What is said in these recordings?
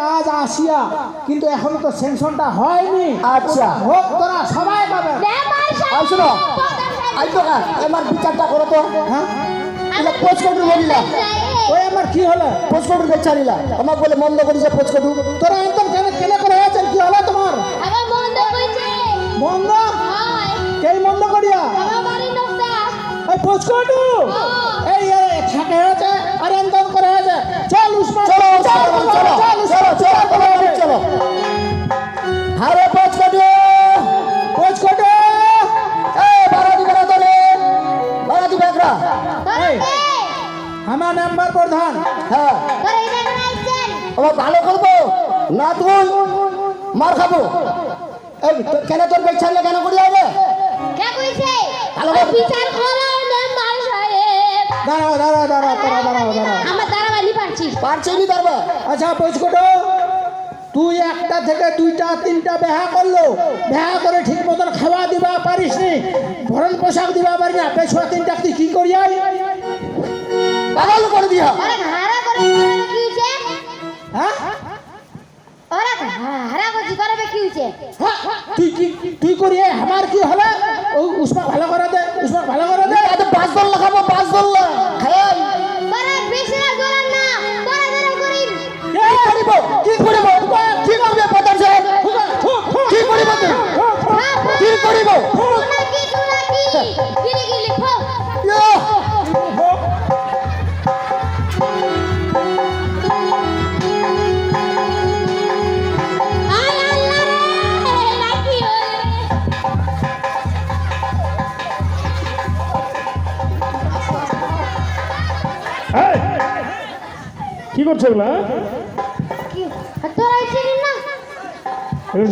কাজ আসিয়া কিন্তু এখন তো সেনশনটা হয়নি। আচ্ছা। হোক তোরা সবাই পাবে। আর শোনো আই তো কা আমার বিচারটা করো তো হ্যাঁ? এটা পোস্টকটু বলিলা। ওই আমার কি হলো? পোস্টকটু বেচারিলা। আমার বলে মন্দ করেছে পোস্টকটু তোরা একদম কেন কেন করে কি হলো তোমার? আমার মন্দ কে মন্দ? করিয়া? আমার এই এই থাকে হারে পোস্টকটু পোচকটু। এই বারো দিবে না তোরে বারো দিবে একরা আমার নাম্বার প্রধান। হ্যাঁ। আমার ভালো করব? না তুই মার খাব। এই কেন তোর বেচারলে কেন করি মেম্বার দাঁড়াও দাঁড়াও দাঁড়াও দাঁড়াও দাঁড়াও। আমার দাঁড়াবালি পারছি। পারছি নি তারপর আচ্ছা পোচকটু। তুই একটা থেকে দুইটা তিনটা বেহা করল। বেহা করে ঠিক মতন খাওয়া দিবা পারিস নি ভরণ পোশাক দিবা পারি না পেছুয়া তিনটা তুই কি করিয়াই পাগল করে দিয়া। করে হ্যাঁ? হ্যাঁ, তুই কি তুই করিয়ে আমার কি হলো? কি করছ এগুলা?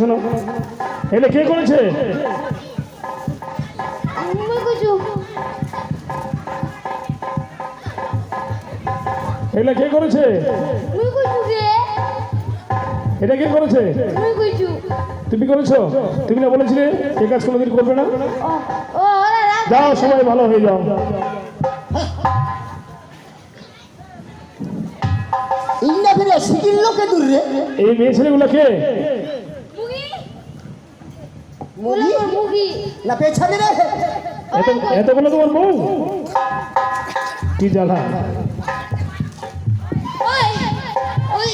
শোনো। এলে কে করেছে? এগুলা কে করেছে? এটা কে করেছে? তুমি করেছ? তুমি না বলেছিলে এ কাজ কোনোদিন করবে না? যাও সবাই ভালো হয়ে যাও। সিকিল লোকে দূর রে। এই মেয়ে ছেলেগুলো কে মুগি? না পেছাবি রে। এত এতগুলো তোমার বউ। কি জ্বালা। ওই ওই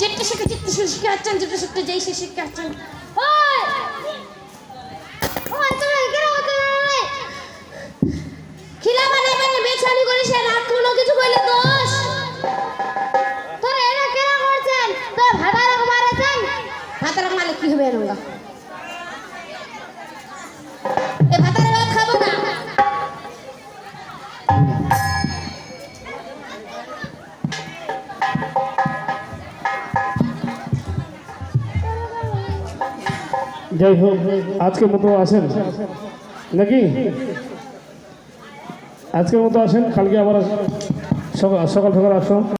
যেটা শিখে যেটা শিখে আছেন যেটা শিখতে যাই সে শিখে আছেন ভাতার মালে কি হবে এরঙ্গা এ ভাতারে ভাত খাব না। যাই হোক, আজকের মতো আসেন। নাকি? আজকের মতো আসেন, কালকে আবার সকাল সকাল সকাল আসো